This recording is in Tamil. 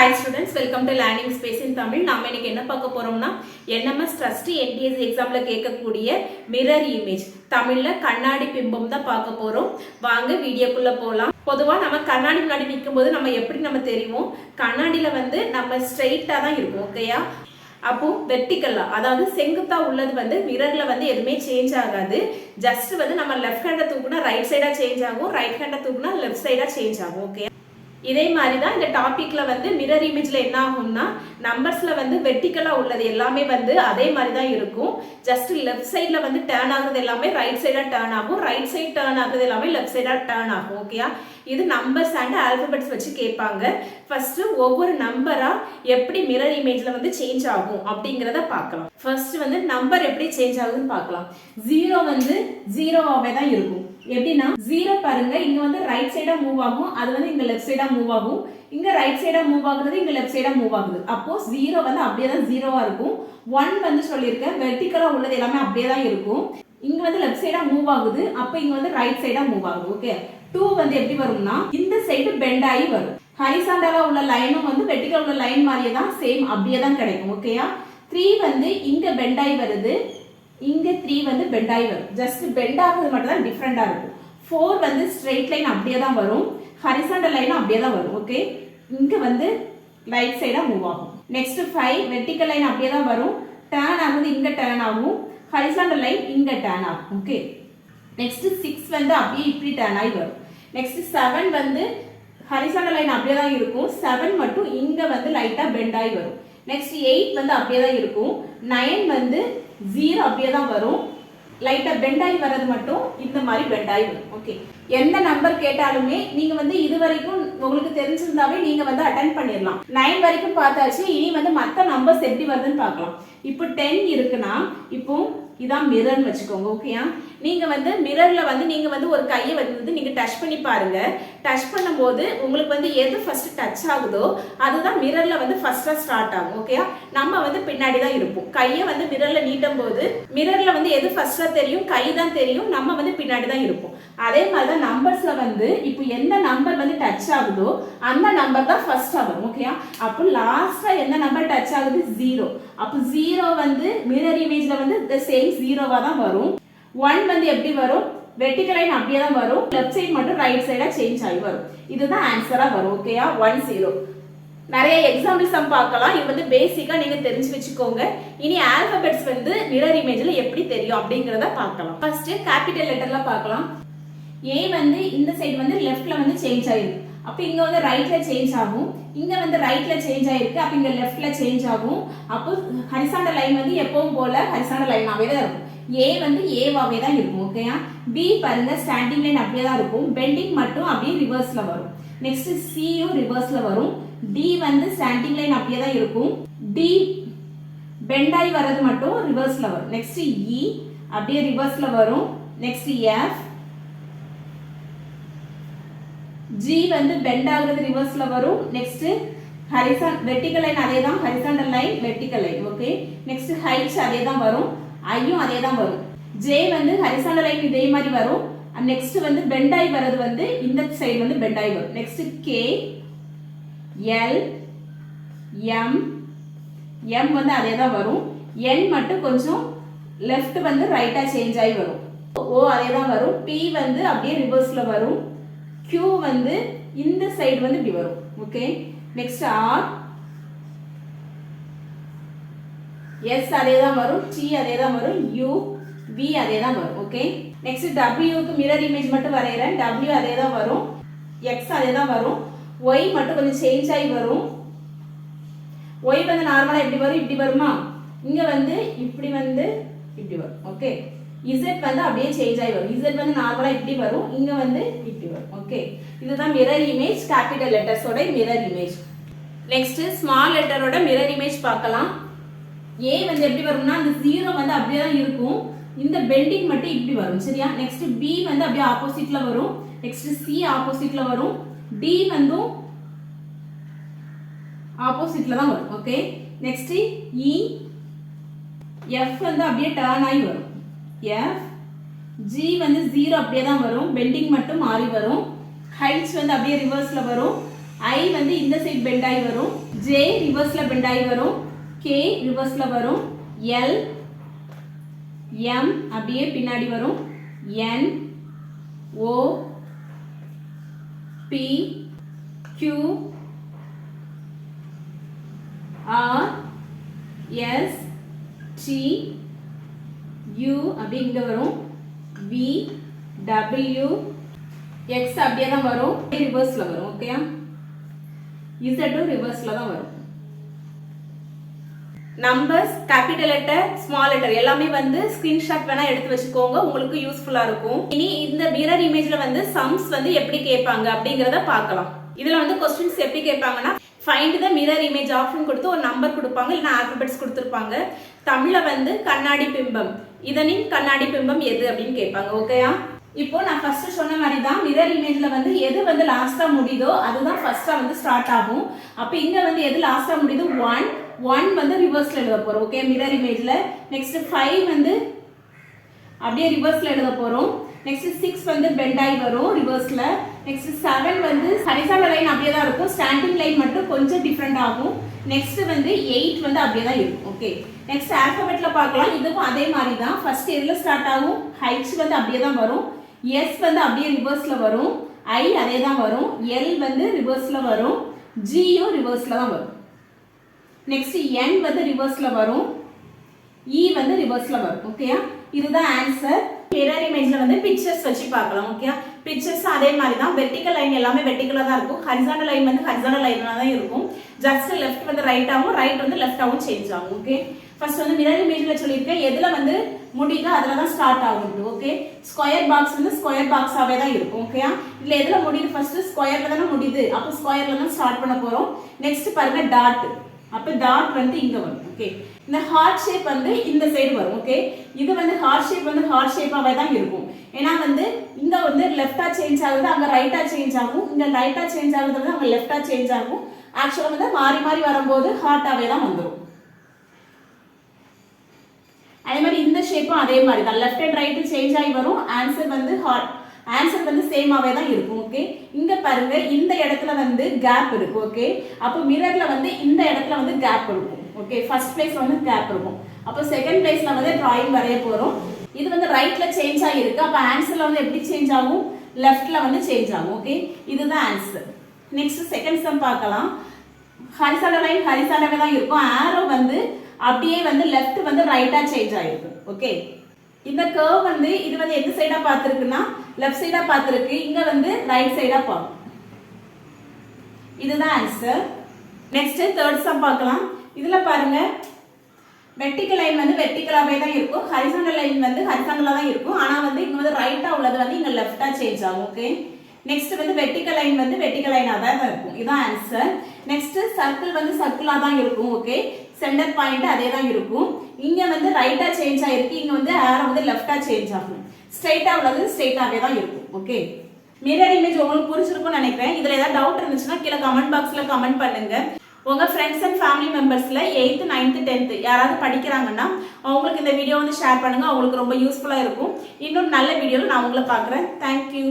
Hi students welcome to learning space in Tamil நம்ம இன்னைக்கு என்ன பார்க்க போறோம்னா என்எம்எஸ் ட்ரஸ்ட் என்டிஎஸ் எக்ஸாமில் கேட்கக்கூடிய மிரர் இமேஜ் தமிழில் கண்ணாடி பிம்பம் தான் பார்க்க போகிறோம் வாங்க வீடியோக்குள்ளே போகலாம் பொதுவாக நம்ம கண்ணாடி முன்னாடி நிற்கும் போது நம்ம எப்படி நம்ம தெரியும் கண்ணாடியில் வந்து நம்ம ஸ்ட்ரெயிட்டாக தான் இருக்கும் ஓகேயா அப்போ வெர்டிக்கலா அதாவது செங்குத்தா உள்ளது வந்து மிரர்ல வந்து எதுவுமே சேஞ்ச் ஆகாது. ஜஸ்ட் வந்து நம்ம லெஃப்ட் ஹேண்டை தூக்குனா ரைட் சைடா சேஞ்ச் ஆகும் ரைட் ஹேண்டை தூக்குனா லெஃப்ட் சைடா சேஞ்ச் ஆகும் ஓகே இதே மாதிரி தான் இந்த டாபிக்ல வந்து மிரர் இமேஜ்ல என்ன ஆகும்னா நம்பர்ஸ்ல வந்து வெர்டிக்கலா உள்ளது எல்லாமே வந்து அதே மாதிரி தான் இருக்கும். ஜஸ்ட் லெஃப்ட் சைட்ல வந்து டேர்ன் ஆகுறது எல்லாமே ரைட் சைடா டேர்ன் ஆகும். ரைட் சைடு டேர்ன் ஆகுறது எல்லாமே லெஃப்ட் சைடா டேர்ன் ஆகும் ஓகேயா இது நம்பர்ஸ் அண்ட் ஆல்பபெட்ஸ் வச்சு கேட்பாங்க. ஃபர்ஸ்ட் ஒவ்வொரு நம்பரா எப்படி மிரர் இமேஜ்ல வந்து சேஞ்ச் ஆகும் அப்படிங்கிறத பார்க்கலாம். ஃபர்ஸ்ட் வந்து நம்பர் எப்படி சேஞ்ச் ஆகுதுன்னு பார்க்கலாம். ஜீரோ வந்து ஜீரோவாகவே தான் இருக்கும். எப்படின்னா ஜீரோ பாருங்க இங்க வந்து ரைட் சைடா மூவ் ஆகும் அது வந்து இங்க லெஃப்ட் சைடா மூவ் ஆகும். இங்க ரைட் சைடா மூவ் ஆகுறது இங்க லெஃப்ட் சைடா மூவ் ஆகுது. அப்போ ஜீரோ வந்து அப்படியே தான் ஜீரோவா இருக்கும். ஒன் வந்து சொல்லியிருக்கேன் வெர்டிக்கலா உள்ளது எல்லாமே அப்படியே தான் இருக்கும். இங்க வந்து லெஃப்ட் சைடா மூவ் ஆகுது அப்ப இங்க வந்து ரைட் சைடா மூவ் ஆகுது ஓகே டூ வந்து எப்படி வரும்னா இந்த சைடு பெண்ட் ஆகி வரும். ஹரிசாண்டலா உள்ள லைனும் வந்து வெர்டிக்கல் உள்ள லைன் மாதிரியே தான் சேம் அப்படியே தான் கிடைக்கும் ஓகேயா த்ரீ வந்து இங்க பெண்ட் ஆகி வருது இங்கே த்ரீ வந்து பெண்ட் ஆகி வரும். ஜஸ்ட் பெண்ட் ஆகுறது மட்டும் தான் டிஃப்ரெண்டாக இருக்கும். ஃபோர் வந்து ஸ்ட்ரெயிட் லைன் அப்படியே தான் வரும். ஹரிசாண்டல் லைனும் அப்படியே தான் வரும் ஓகே இங்கே வந்து ரைட் சைடாக மூவ் ஆகும். நெக்ஸ்ட் ஃபைவ் வெர்டிக்கல் லைன் அப்படியே தான் வரும். டேர்ன் ஆகுது இங்கே டேர்ன் ஆகும். ஹரிசாண்டல் லைன் இங்கே டேர்ன் ஆகும் ஓகே நெக்ஸ்ட் சிக்ஸ் வந்து அப்படியே இப்படி டேர்ன் ஆகி வரும். நெக்ஸ்ட் செவன் வந்து ஹரிசாண்டல் லைன் அப்படியே தான் இருக்கும். செவன் மட்டும் இங்கே வந்து லைட்டாக பெண்ட் ஆகி வரும். நெக்ஸ்ட் எயிட் வந்து அப்படியே தான் இருக்கும். நைன் வந்து ஜீரோ அப்படியே தான் வரும். லைட்டாக பெண்ட் வர்றது மட்டும் இந்த மாதிரி பெண்ட் வரும். ஓகே எந்த நம்பர் கேட்டாலுமே நீங்கள் வந்து இது வரைக்கும் உங்களுக்கு தெரிஞ்சிருந்தாவே நீங்கள் வந்து அட்டன் பண்ணிடலாம் நைன் வரைக்கும் பார்த்தாச்சு இனி வந்து மற்ற நம்பர்ஸ் எப்படி வருதுன்னு பார்க்கலாம். இப்போ டென் இருக்குன்னா இப்போ இதான் மிரர்னு வச்சுக்கோங்க ஓகேயா நீங்கள் வந்து மிரரில் வந்து நீங்கள் வந்து ஒரு கையை வந்து நீங்கள் டச் பண்ணி பாருங்கள் டச் பண்ணும்போது உங்களுக்கு வந்து எது ஃபஸ்ட்டு டச் ஆகுதோ அதுதான் மிரரில் வந்து ஃபஸ்ட்டாக ஸ்டார்ட் ஆகும் ஓகேயா நம்ம வந்து பின்னாடி தான் இருப்போம். கையை வந்து மிரரில் நீட்டும் போது மிரரில் வந்து எது ஃபஸ்ட்டாக தெரியும் கை தான் தெரியும் நம்ம வந்து பின்னாடி தான் இருப்போம். அதே மாதிரி தான் நம்பர்ஸில் வந்து இப்போ எந்த நம்பர் வந்து டச் ஆகுதோ அந்த நம்பர் தான் ஃபர்ஸ்டா வரும் ஓகேயா அப்போ லாஸ்ட்டாக எந்த நம்பர் டச் ஆகுது? ஜீரோ அப்போ ஜீரோ வந்து மிரர் இமேஜில் வந்து த சேம் ஜீரோவாக தான் வரும். ஒன் வந்து எப்படி வரும்? வெர்டிகல் லைன் அப்படியே தான் வரும். லெஃப்ட் சைடு மட்டும் ரைட் சைடா சேஞ்ச் ஆகி வரும். இதுதான் ஆன்சரா வரும் ஓகேயா ஒன் ஜீரோ நிறைய எக்ஸாம்பிள்ஸ் சம் பார்க்கலாம். இது வந்து பேசிக்கா நீங்க தெரிஞ்சு வச்சுக்கோங்க. இனி ஆல்பபெட்ஸ் வந்து மிரர் இமேஜ்ல எப்படி தெரியும் அப்படிங்கறத பார்க்கலாம். ஃபர்ஸ்ட் கேபிட்டல் லெட்டர்ல பார்க்கலாம். ஏ வந்து இந்த சைடு வந்து லெஃப்ட்ல வந்து சேஞ்ச் ஆயிருக்கு. அப்போ இங்கே வந்து ரைட்டில் சேஞ்ச் ஆகும். இங்கே வந்து ரைட்டில் சேஞ்ச் ஆகிருக்கு அப்போ இங்கே லெஃப்டில் சேஞ்ச் ஆகும். அப்போ ஹரிசாண்டல் லைன் வந்து எப்பவும் போல் ஹரிசாண்டல் லைனாகவே தான் இருக்கும். ஏ வந்து ஏவாவே தான் இருக்கும் ஓகேயா பி பாருங்க ஸ்டாண்டிங் லைன் அப்படியே தான் இருக்கும். பெண்டிங் மட்டும் அப்படியே ரிவர்ஸில் வரும். நெக்ஸ்ட் சியும் ரிவர்ஸில் வரும். டி வந்து ஸ்டாண்டிங் லைன் அப்படியே தான் இருக்கும். டி பெண்டாய் வர்றது மட்டும் ரிவர்ஸில் வரும். நெக்ஸ்ட் இ e அப்படியே ரிவர்ஸில் வரும். நெக்ஸ்ட் எஃப் ஜி வந்து பெண்ட் ஆகுறது ரிவர்ஸ்ல வரும். நெக்ஸ்ட் ஹரிசான் வெர்டிகல் லைன் அதே தான் horizontal line vertical line okay next heights அதே தான் வரும். ஐயும் அதே தான் வரும். ஜே வந்து ஹரிசாண்டல் லைன் இதே மாதிரி வரும். நெக்ஸ்ட் வந்து பெண்ட் வர்றது வந்து இந்த சைடு வந்து பெண்ட் வரும். Next K L M M வந்து அதே தான் வரும். என் மட்டும் கொஞ்சம் லெஃப்ட் வந்து ரைட்டாக சேஞ்ச் ஆகி வரும். ஓ அதே தான் வரும். பி வந்து அப்படியே ரிவர்ஸில் வரும். கியூ வந்து இந்த சைடு வந்து இப்படி வரும். ஓகே நெக்ஸ்ட் ஆர் எஸ் அதே தான் வரும். டி அதே தான் வரும். யூ வி அதே தான் வரும் ஓகே நெக்ஸ்ட் டபிள்யூக்கு மிரர் இமேஜ் மட்டும் வரைகிறேன். டபிள்யூ அதே தான் வரும். எக்ஸ் அதே தான் வரும். ஒய் மட்டும் கொஞ்சம் சேஞ்ச் ஆகி வரும். ஒய் வந்து நார்மலாக எப்படி வரும். இப்படி வருமா? இங்கே வந்து இப்படி வந்து இப்படி வரும். ஓகே இசட் வந்து அப்படியே சேஞ்ச் ஆகி வரும். இசட் வந்து நார்மலாக இப்படி வரும். இங்கே வந்து இப்படி வரும். ஓகே இதுதான் மிரர் இமேஜ் கேபிட்டல் லெட்டர்ஸோட மிரர் இமேஜ் நெக்ஸ்ட் ஸ்மால் லெட்டரோட மிரர் இமேஜ் பார்க்கலாம். ஏ வந்து எப்படி வரும்னா அந்த ஜீரோ வந்து அப்படியே தான் இருக்கும். இந்த பெண்டிங் மட்டும் இப்படி வரும். சரியா? நெக்ஸ்ட் பி வந்து அப்படியே ஆப்போசிட்ல வரும். நெக்ஸ்ட் சி ஆப்போசிட்ல வரும். டி வந்து ஆப்போசிட்ல தான் வரும். ஓகே நெக்ஸ்ட் இ எஃப் வந்து அப்படியே டர்ன் ஆகி வரும். எஃப் ஜி வந்து ஜீரோ அப்படியே தான் வரும். பெண்டிங் மட்டும் மாறி வரும். ஹைட்ஸ் வந்து அப்படியே ரிவர்ஸில் வரும். ஐ வந்து இந்த சைட் பெண்ட் ஆகி வரும். ஜே ரிவர்ஸில் பெண்ட் ஆகி வரும். கே ரிவர்ஸில் வரும். எல் எம் அப்படியே பின்னாடி வரும். N O P Q R S T U அப்படி இங்கே வரும். வி டபிள்யூ எக்ஸ் அப்படியே தான் வரும். ரிவர்ஸில் வரும் ஓகேயா இசட்டும் ரிவர்ஸில் தான் வரும். Numbers capital letter small letter எல்லாமே வந்து ஸ்கிரீன்ஷாட் வேணா எடுத்து வச்சுக்கோங்க உங்களுக்கு யூஸ்ஃபுல்லா இருக்கும். இனி இந்த மிரர் இமேஜ்ல வந்து சம்ஸ் வந்து எப்படி கேட்பாங்க அப்படிங்கறத பார்க்கலாம். இதுல வந்து கொஸ்டின்ஸ் எப்படி கேட்பாங்கன்னா find the mirror image option கொடுத்து ஒரு நம்பர் கொடுப்பாங்க இல்லைன்னா ஆல்பபெட்ஸ் கொடுத்துருப்பாங்க. தமிழ்ல வந்து கண்ணாடி பிம்பம். இதனின் கண்ணாடி பிம்பம் எது அப்படின்னு கேட்பாங்க ஓகேயா இப்போ நான் ஃபர்ஸ்ட் சொன்ன மாதிரி தான் மிரர் இமேஜ்ல வந்து எது வந்து லாஸ்டா முடியுதோ அதுதான் ஃபர்ஸ்டா வந்து ஸ்டார்ட் ஆகும். அப்போ இங்க வந்து எது லாஸ்டா முடியுது ஒன் ஒன் வந்து ரிவர்ஸ்ல எழுத போறோம் ஓகே மிரர் இமேஜ்ல நெக்ஸ்ட் ஃபைவ் வந்து அப்படியே ரிவர்ஸ்ல எழுத போறோம். நெக்ஸ்ட் சிக்ஸ் வந்து பெண்டாய் வரும் ரிவர்ஸ்ல நெக்ஸ்ட் செவன் வந்து ஹரிசான லைன் அப்படியே தான் இருக்கும். ஸ்டாண்டிங் லைன் மட்டும் கொஞ்சம் டிஃப்ரெண்ட் ஆகும். நெக்ஸ்ட் வந்து எயிட் வந்து அப்படியே தான் இருக்கும். ஓகே நெக்ஸ்ட் ஆல்பபெட்ல பார்க்கலாம். இதுவும் அதே மாதிரி தான். ஃபர்ஸ்ட் எதில் ஸ்டார்ட் ஆகும். ஹைச் வந்து அப்படியே தான் வரும். எஸ் வந்து அப்படியே ரிவர்ஸ்ல வரும். ஐ அதே தான் வரும். எல் வந்து ரிவர்ஸ்ல வரும். ஜியும் ரிவர்ஸ்ல தான் வரும். நெக்ஸ்ட் என் வந்து ரிவர்ஸ்ல வரும். இ வந்து ரிவர்ஸ்ல வரும். ஓகேயா இதுதான் ஆன்சர் மிரர் இமேஜ்ல வந்து பிக்சர்ஸ் வச்சு பார்க்கலாம் ஓகேயா பிக்சர்ஸ் அதே மாதிரி தான் வெர்டிக்கல் லைன் எல்லாமே வெர்டிக்கலா தான் இருக்கும். ஹரிசாண்டல் லைன் வந்து ஹரிசாண்டல் லைனா தான் இருக்கும். ஜஸ்ட் லெஃப்ட் வந்து ரைட் ஆகும் ரைட் வந்து லெஃப்ட் ஆகும் சேஞ்ச் ஆகும் ஓகே ஃபர்ஸ்ட் வந்து மிரர் இமேஜ்ல சொல்லியிருக்கேன். எதுல வந்து முடியுதோ அதுல தான் ஸ்டார்ட் ஆகும் ஓகே ஸ்கொயர் பாக்ஸ் வந்து ஸ்கொயர் பாக்ஸாவே தான் இருக்கும் ஓகேயா இதுல எதுல முடியுது? ஃபர்ஸ்ட் ஸ்கொயர்ல தானே முடியுது. அப்போ ஸ்கொயர்ல தான் ஸ்டார்ட் பண்ண போறோம். நெக்ஸ்ட் பாருங்க டாட் அப்போ டாட் வந்து இங்கே வரும் ஓகே இந்த ஹார்ட் ஷேப் வந்து இந்த சைடு வரும் ஓகே இது வந்து ஹார்ட் ஷேப் வந்து ஹார்ட் ஷேப்பாகவே தான் இருக்கும். ஏன்னா வந்து இங்கே வந்து லெஃப்டாக சேஞ்ச் ஆகுது அங்கே ரைட்டாக சேஞ்ச் ஆகும். இங்கே ரைட்டாக சேஞ்ச் ஆகுது வந்து அங்கே லெஃப்டாக சேஞ்ச் ஆகும். ஆக்சுவலாக வந்து மாறி மாறி வரும்போது ஹார்ட்டாகவே தான் வந்துடும் அதே மாதிரி இந்த ஷேப்பும் அதே மாதிரி தான். லெஃப்ட் அண்ட் ரைட்டு சேஞ்ச் ஆகி வரும். ஆன்சர் வந்து ஹார்ட் ஆன்சர் வந்து சேமாவே தான் இருக்கும் ஓகே இங்க பாருங்க இந்த இடத்துல வந்து கேப் இருக்கு ஓகே அப்போ மிரர்ல வந்து இந்த இடத்துல வந்து கேப் இருக்கும் ஓகே ஃபர்ஸ்ட் பிளேஸ் வந்து கேப் இருக்கும். அப்போ செகண்ட் பிளேஸ்ல வந்து டிராயிங் வரைய போறோம். இது வந்து ரைட்ல சேஞ்ச் ஆகிருக்கு அப்போ ஆன்சர்ல வந்து எப்படி சேஞ்ச் ஆகும்? லெஃப்ட்ல வந்து சேஞ்ச் ஆகும் ஓகே இதுதான் ஆன்சர் நெக்ஸ்ட் செகண்ட் சம் பார்க்கலாம். ஹரிசான லைன் ஹரிசானவே தான் இருக்கும். ஆரோ வந்து அப்படியே வந்து லெஃப்ட் வந்து ரைட்டா சேஞ்ச் ஆயிருக்கு ஓகே இந்த கர்வ் வந்து இது வந்து எந்த சைடா பார்த்துருக்குன்னா லெஃப்ட் சைடா பார்த்துருக்கு. இங்க வந்து ரைட் சைடா பார்க்கும் இதுதான் ஆன்சர் நெக்ஸ்ட் தேர்ட் சம் பார்க்கலாம். இதுல பாருங்க. வெர்டிக்கல் லைன் வந்து வெர்டிக்கலாகவே தான் இருக்கும். ஹரிசாண்டல் லைன் வந்து ஹரிசாண்டலாக தான் இருக்கும். ஆனால் வந்து இங்கே வந்து ரைட்டாக உள்ளது வந்து இங்கே லெஃப்டாக சேஞ்ச் ஆகும் ஓகே நெக்ஸ்ட் வந்து வெர்டிக்கல் லைன் வந்து வெர்டிக்கல் லைனாக தான் இருக்கும். இதான் ஆன்சர் நெக்ஸ்ட் சர்க்கிள் வந்து சர்க்கிளாக தான் இருக்கும் ஓகே சென்டர் பாயிண்ட் அதே தான் இருக்கும். இங்கே வந்து ரைட்டாக சேஞ்ச் ஆகிருக்கு இங்கே வந்து ஏரோ வந்து லெஃப்டாக சேஞ்ச் ஆகும். ஸ்ட்ரைட்டாக உள்ளது ஸ்ட்ரைட்டாகவே தான் இருக்கும். ஓகே மிரர் இமேஜ் உங்களுக்கு புரிஞ்சிருக்கும்னு நினைக்கிறேன். இதில் ஏதாவது டவுட் இருந்துச்சுன்னா கீழே கமெண்ட் பாக்ஸில் கமெண்ட் பண்ணுங்கள் உங்கள் ஃப்ரெண்ட்ஸ் அண்ட் ஃபேமிலி மெம்பர்ஸில் எயித்து நைன்த்து டென்த்து யாராவது படிக்கிறாங்கன்னா அவங்களுக்கு இந்த வீடியோ வந்து ஷேர் பண்ணுங்கள் அவங்களுக்கு ரொம்ப யூஸ்ஃபுல்லாக இருக்கும். இன்னும் நல்ல வீடியோவில் நான் உங்களை பார்க்குறேன். தேங்க்யூ